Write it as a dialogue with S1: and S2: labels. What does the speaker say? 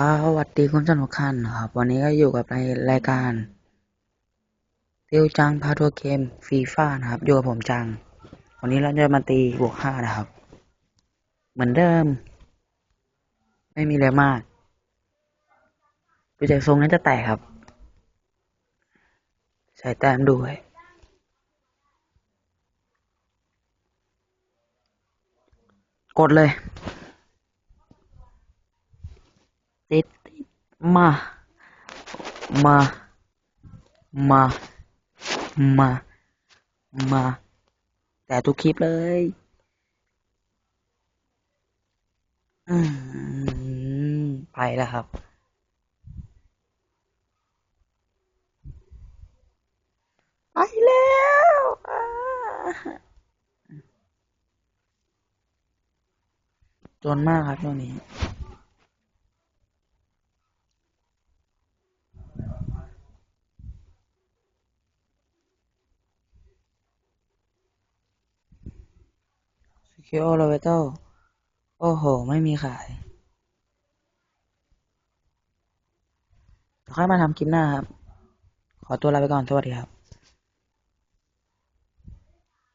S1: สวัสดีคุณผู้ชมทุกท่านนครับ วันนี้ก็อยู่กับในรายการติวจังพาทัวร์เกมฟีฟ่านะครับ อยู่กับผมจัง วันนี้เราจะมาตีบวกห้านะครับ เหมือนเดิม ไม่มีอะไรมากดูจากทรงนั้นจะแตกครับ ใส่แต้มด้วยกดเลย ติดติด มา มา มา มา มา แต่ทุกคลิปเลยอืมไปแล้วครับ ไปแล้วจนมากครับช่วงนี้ สกิโอโรเวโตโอ้โห ไม่มีขายค่อยมาทำคลิปหน้าครับ ขอตัวลาไปก่อน สวัสดีครับ